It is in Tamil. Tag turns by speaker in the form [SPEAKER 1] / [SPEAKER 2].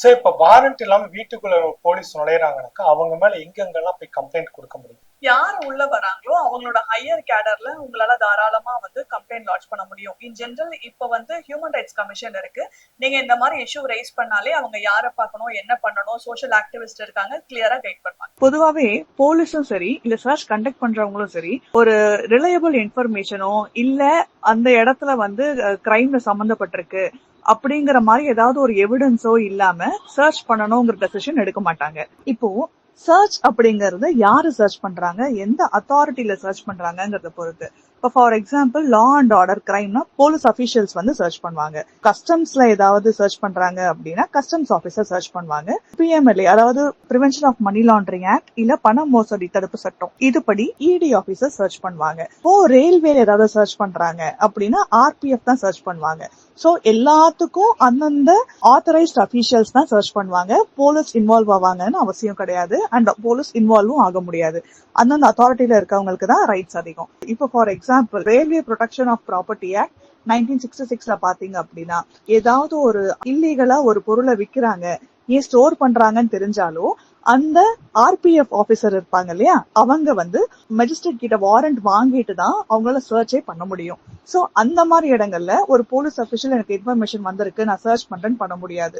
[SPEAKER 1] சோ இப்ப வாரண்ட் இல்லாம வீட்டுக்குள்ள போலீஸ் நுழையறாங்கனாக்கா அவங்க மேல எங்கெங்கெல்லாம் போய் கம்ப்ளைண்ட் கொடுக்க முடியும்?
[SPEAKER 2] யார் உள்ள வராங்களோ அவங்களோட ஹையர் கேடர்ல உங்களால தாராளமா வந்து கம்ப்ளைண்ட் லாட்ச் பண்ண முடியும். இன் ஜெனரல் இப்ப வந்து ஹியூமன் ரைட்ஸ் கமிஷன் இருக்கு. நீங்க இந்த மாதிரி இஷ்யூ ரைஸ் பண்ணாலே அவங்க யாரை பார்க்கணும் என்ன பண்ணணும் சோஷியல் ஆக்டிவிஸ்ட் இருக்காங்க கிளியரா கைட் பண்ணுவாங்க.
[SPEAKER 3] பொதுவாவே போலீஸும் சரி இல்ல சர்ச் கண்டக்ட் பண்றவங்களும் சரி ஒரு ரிலையபிள் இன்ஃபர்மேஷனோ இல்ல அந்த இடத்துல வந்து கிரைம்ல சம்பந்தப்பட்டிருக்கு அப்படிங்கிற மாதிரி ஏதாவது ஒரு எவிடன்ஸோ இல்லாம சர்ச் பண்ணணுங்கிற டெசிஷன் எடுக்க மாட்டாங்க. இப்போ சர்ச் அப்படிங்கறது யாரு சர்ச் பண்றாங்க? எந்த அத்தாரிட்டியில சர்ச் பண்றாங்கிறத பொறுத்து. இப்போ for example law and order கிரைம்னா police officials வந்து சர்ச் பண்ணுவாங்க. கஸ்டம்ஸ்ல ஏதாவது சர்ச் பண்றாங்க அப்படின்னா கஸ்டம்ஸ் ஆபீஸர் சர்ச் பண்ணுவாங்க. பிஎம்எல்ஏ அதாவது prevention of money laundering act இல்ல பண மோசடி தடுப்பு சட்டம். இதுபடி இடி ஆபீசர் சர்ச் பண்ணுவாங்க. இப்போ ரயில்வே ஏதாவது சர்ச் பண்றாங்க அப்படின்னா ஆர்பிஎஃப் தான் சர்ச் பண்ணுவாங்க. சோ எல்லாத்துக்கும் அந்தந்த ஆத்தரைஸ்ட் அபிஷியல்ஸ் தான் சர்ச் பண்ணுவாங்க. போலீஸ் இன்வால்வ் ஆவாங்கன்னு அவசியம் கிடையாது. அண்ட் போலீஸ் இன்வால்வும் ஆக முடியாது. அந்தந்த அத்தாரிட்டியில இருக்கவங்களுக்கு தான் ரைட்ஸ் அதிகம். இப்போ for example railway protection of property act nineteen sixty சிக்ஸ்ல பாத்தீங்க அப்படின்னா ஏதாவது ஒரு இல்லீகலா ஒரு பொருளை விக்கிறாங்க ஏன் ஸ்டோர் பண்றாங்கன்னு தெரிஞ்சாலும் அந்த ஆர்பிஎஃப் ஆபீசர் இருப்பாங்க இல்லையா அவங்க வந்து மெஜிஸ்ட்ரேட் கிட்ட வாரண்ட் வாங்கிட்டு தான் அவங்களால சர்ச்சே பண்ண முடியும். சோ அந்த மாதிரி இடங்கள்ல ஒரு போலீஸ் அபிஷியல் எனக்கு இன்ஃபர்மேஷன் வந்திருக்கு நான் சர்ச் பண்றேன்னு பண்ண முடியாது.